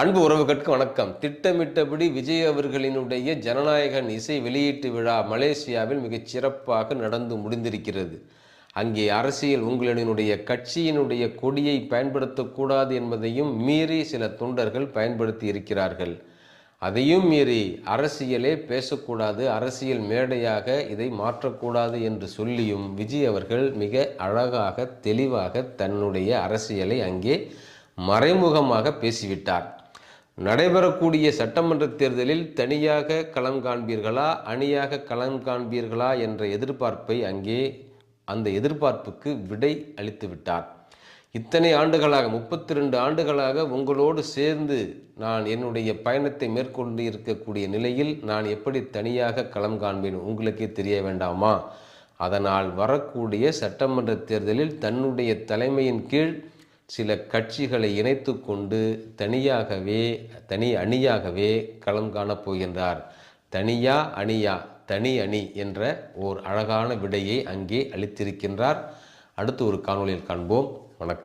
அன்பு உறவுகளுக்கு வணக்கம். திட்டமிட்டபடி விஜய் அவர்களினுடைய ஜனநாயகன் இசை வெளியீட்டு விழா மலேசியாவில் மிகச் சிறப்பாக நடந்து முடிந்திருக்கிறது. அங்கே அரசியல் உங்களினுடைய கட்சியினுடைய கொடியை பயன்படுத்தக்கூடாது என்பதையும் மீறி சில தொண்டர்கள் பயன்படுத்தி இருக்கிறார்கள். அதையும் மீறி அரசியலே பேசக்கூடாது அரசியல் மேடையாக இதை மாற்றக்கூடாது என்று சொல்லியும் விஜய் அவர்கள் மிக அழகாக தெளிவாக தன்னுடைய அரசியலை அங்கே மறைமுகமாக பேசிவிட்டார். நடைபெறக்கூடிய சட்டமன்ற தேர்தலில் தனியாக களம் காண்பீர்களா அணியாக களம் காண்பீர்களா என்ற எதிர்பார்ப்பை அங்கே அந்த எதிர்பார்ப்புக்கு விடை அளித்து விட்டார். இத்தனை ஆண்டுகளாக முப்பத்தி ரெண்டு ஆண்டுகளாக உங்களோடு சேர்ந்து நான் என்னுடைய பயணத்தை மேற்கொண்டு இருக்கக்கூடிய நிலையில் நான் எப்படி தனியாக களம் காண்பேன் உங்களுக்கே தெரிய வேண்டாமா? அதனால் வரக்கூடிய சட்டமன்ற தேர்தலில் தன்னுடைய தலைமையின் கீழ் சில கட்சிகளை இணைத்து கொண்டு தனியாகவே தனி அணியாகவே களம் காணப் போகின்றார். தனியா அணியா தனி அணி என்ற ஓர் அழகான விடையை அங்கே அளித்திருக்கின்றார். அடுத்து ஒரு காணொளியில் காண்போம். வணக்கம்.